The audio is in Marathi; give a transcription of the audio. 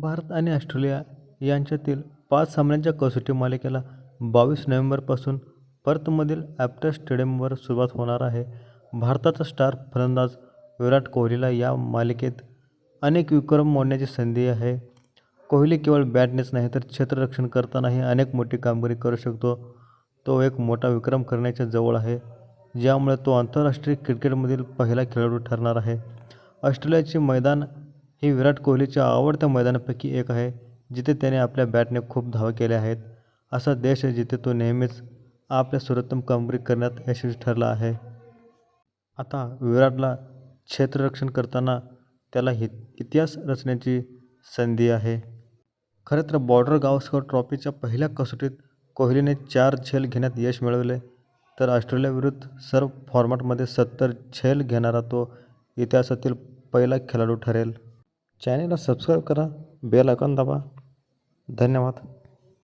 भारत आणि ऑस्ट्रेलिया यांच्यातील पाच सामन्यांच्या कसोटी मालिकेला बावीस नोव्हेंबरपासून पर्थमधील ॲप्टर स्टेडियमवर सुरुवात होणार आहे. भारताचा स्टार फलंदाज विराट कोहलीला या मालिकेत अनेक विक्रम मोडण्याची संधी आहे. कोहली केवळ बॅटनेच नाही तर क्षेत्ररक्षण करतानाही अनेक मोठी कामगिरी करू शकतो. तो एक मोठा विक्रम करण्याच्या जवळ आहे, ज्यामुळे तो आंतरराष्ट्रीय क्रिकेटमधील पहिला खेळाडू ठरणार आहे. ऑस्ट्रेलियाचे मैदान हे विराट कोहलीच्या आवडत्या मैदानापैकी एक आहे, जिथे त्याने आपल्या बॅटने खूप धावा केल्या आहेत. असा देश आहे जिथे तो नेहमीच आपल्या सर्वोत्तम कामगिरी करण्यात यशस्वी ठरला आहे. आता विराटला क्षेत्ररक्षण करताना त्याला हि इतिहास रचण्याची संधी आहे. खरं तर बॉर्डर गावस्कर ट्रॉफीच्या पहिल्या कसोटीत कोहलीने चार झेल घेण्यात यश मिळवले, तर ऑस्ट्रेलियाविरुद्ध सर्व फॉर्मॅटमध्ये सत्तर झेल घेणारा तो इतिहासातील पहिला खेळाडू ठरेल. चॅनेलला सबस्क्राईब करा, बेल आयकॉन दाबा. धन्यवाद.